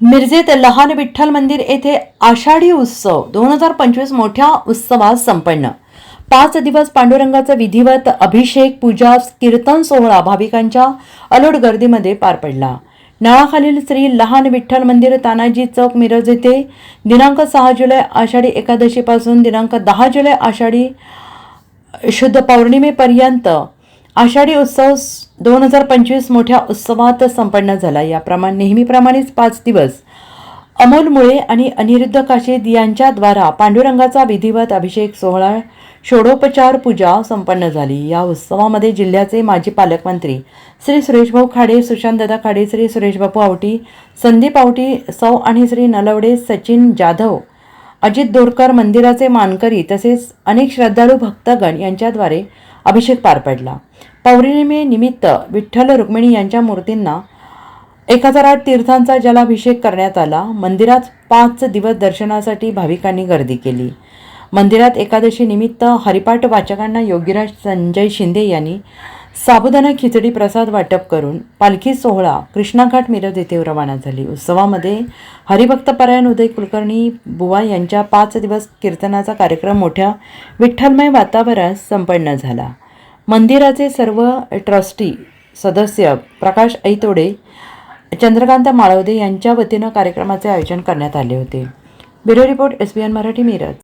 मिरजेत लहान विठ्ठल मंदिर येथे आषाढी उत्सव दोन हजार पंचवीस मोठ्या उत्सवात संपन्न. पाच दिवस पांडुरंगाचा विधिवत अभिषेक पूजा कीर्तन सोहळा भाविकांच्या अलोट गर्दीमध्ये पार पडला. नळाखालील श्री लहान विठ्ठल मंदिर तानाजी चौक मिरज येथे दिनांक सहा जुलै आषाढी एकादशीपासून दिनांक दहा जुलै आषाढी शुद्ध पौर्णिमेपर्यंत आषाढी उत्सव दोन हजार पंचवीस मोठ्या उत्सवात संपन्न झाला. याप्रमाणे नेहमीप्रमाणेच पाच दिवस अमोल मुळे आणि अनिरुद्ध काशीद यांच्याद्वारा पांडुरंगाचा विधिवत अभिषेक सोहळा षोडोपचार पूजा संपन्न झाली. या उत्सवामध्ये जिल्ह्याचे माजी पालकमंत्री श्री सुरेशभाऊ खाडे सुशांतदादा खाडे श्री सुरेशबापू आवटी संदीप आवटी सौ आणि श्री नलवडे सचिन जाधव अजित दोरकर मंदिराचे मानकरी तसेच अनेक श्रद्धाळू भक्तगण यांच्याद्वारे अभिषेक पार पडला. पौर्णिमेनिमित्त विठ्ठल रुक्मिणी यांच्या मूर्तींना एक हजार आठ तीर्थांचा जलाभिषेक करण्यात आला. मंदिरात पाच दिवस दर्शनासाठी भाविकांनी गर्दी केली. मंदिरात एकादशी निमित्त हरिपाठ वाचकांना योगीराज संजय शिंदे यांनी साबुदाणा खिचडी प्रसाद वाटप करून पालखी सोहळा कृष्णाघाट मिरज येथे रवाना झाली. उत्सवामध्ये हरिभक्त परायण उदय कुलकर्णी बुवा यांच्या पाच दिवस कीर्तनाचा कार्यक्रम मोठ्या विठ्ठलमय वातावरणात संपन्न झाला. मंदिराचे सर्व ट्रस्टी सदस्य प्रकाश ऐतोडे चंद्रकांत माळवदे यांच्या वतीनं कार्यक्रमाचे आयोजन करण्यात आले होते. Bureau report S B N Marathi Miraj.